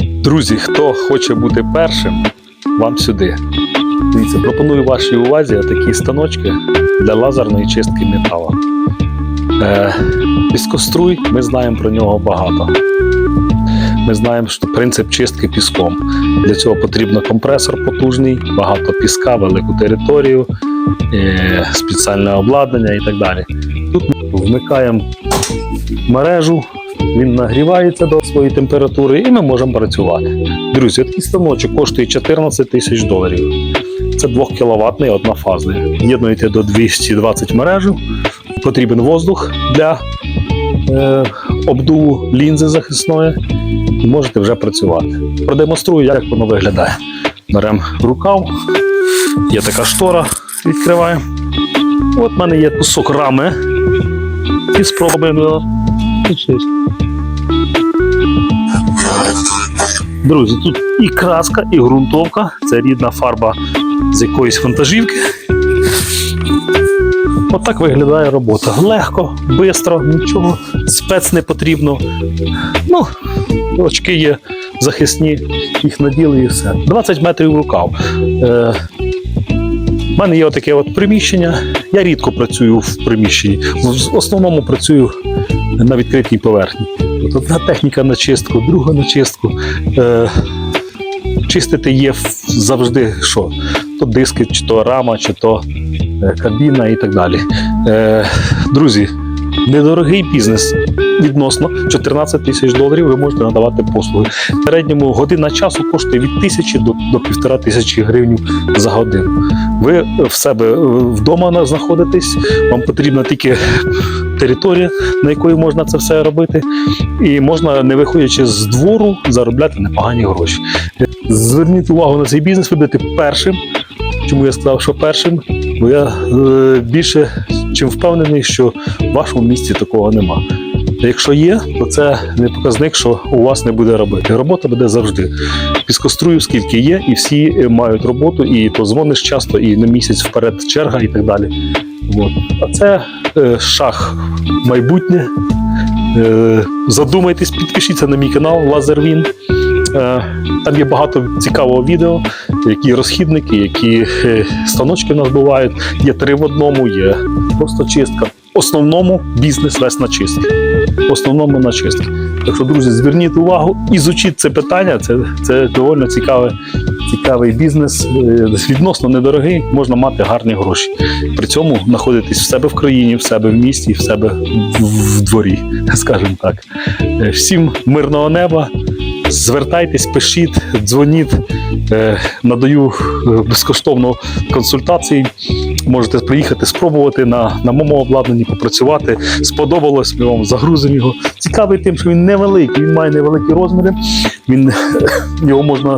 Друзі, хто хоче бути першим, вам сюди. Дивіться, пропоную вашій увазі такі станочки для лазерної чистки металу. Е, піскоструй, ми знаємо про нього багато. Ми знаємо, що принцип чистки піском. Для цього потрібно компресор потужний, багато піска, велику територію, е, спеціальне обладнання і так далі. Тут вмикаємо мережу, він нагрівається до своєї температури, і ми можемо працювати. Друзі, такий станочок коштує 14 тисяч доларів. Це 2 кВт однофазний. Єднуєте до 220 мережу. Потрібен воздух для е, обдуву лінзи захисної, і можете вже працювати. Продемонструю, як воно виглядає. Беремо рукав, є така штора, відкриваємо. От в мене є кусок рами. І спробуємо. Друзі, тут і краска, і ґрунтовка. Це рідна фарба з якоїсь вантажівки. Отак виглядає робота. Легко, швидко, нічого, спец не потрібно. Ну, очки є захисні, їх наділи і все. 20 метрів рукав. Е, у мене є отаке от приміщення. Я рідко працюю в приміщенні. В основному працюю на відкритій поверхні. От одна техніка на чистку, друга на чистку. Е, чистити є завжди що? То диски, чи то рама, чи то е, кабіна і так далі. Е, друзі, недорогий бізнес. Відносно 14 тисяч доларів ви можете надавати послуги. В середньому година часу коштує від тисячі до, до півтора тисячі гривень за годину. Ви в себе е, вдома знаходитесь, вам потрібна тільки територія, на якої можна це все робити, і можна, не виходячи з двору, заробляти непогані гроші. Зверніть увагу на цей бізнес, ви першим. Чому я сказав, що першим? Бо я е, більше чим впевнений, що в вашому місті такого нема. Якщо є, то це не показник, що у вас не буде робити. Робота буде завжди. Піскострую, скільки є, і всі мають роботу, і позвониш часто, і на місяць вперед черга, і так далі. От. А це е, шах майбутнє. Е, задумайтесь, підпишіться на мій канал Лазервін. Е, там є багато цікавого відео, які розхідники, які е, станочки в нас бувають. Є три в одному, є просто чистка. В основному бізнес весь на чистки. В основному на чистки. Так що, друзі, зверніть увагу і зучіть це питання. Це, це доволі цікаве, цікавий бізнес. Е, Відносно недорогий, можна мати гарні гроші. При цьому знаходитись в себе в країні, в себе в місті, в себе в, дворі, скажімо так. Е, Всім мирного неба. Звертайтесь, пишіть, дзвоніть, надаю е, безкоштовно консультації. Можете приїхати, спробувати на, на моєму обладнанні попрацювати. Сподобалось, ми вам загрузимо його. Цікавий тим, що він невеликий, він має невеликі розміри. Він, його можна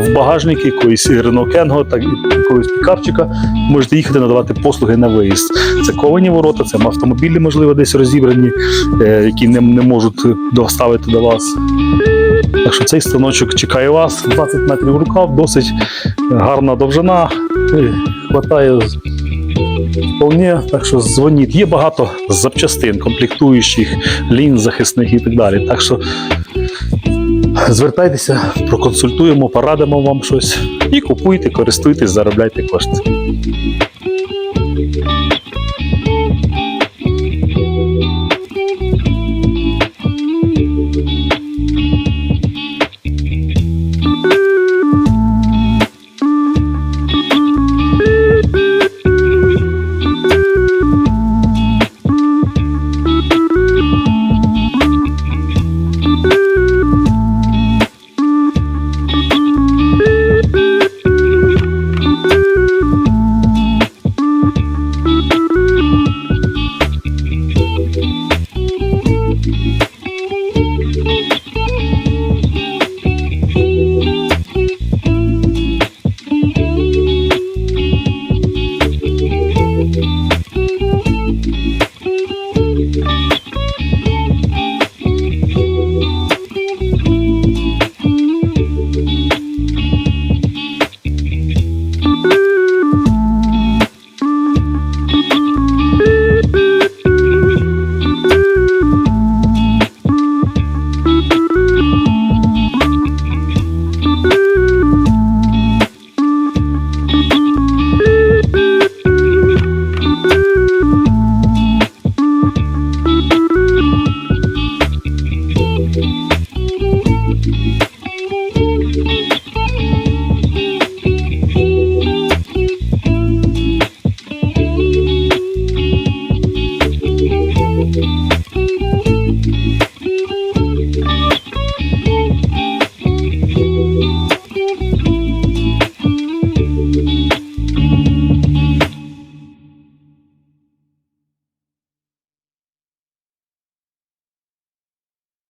в багажник якоїсь Kengo, так і якогось пікапчика. Можете їхати надавати послуги на виїзд. Це ковані ворота, це автомобілі, можливо, десь розібрані, е, які не, не можуть доставити до вас. Так що цей станочок чекає вас. 20 метрів рукав, досить гарна довжина. е, Хватає вполне. Так що дзвоніть. Є багато запчастин, комплектуючих, лін захисних і так далі. Так що звертайтеся, проконсультуємо, порадимо вам щось і купуйте, користуйтесь, заробляйте кошти. thank you.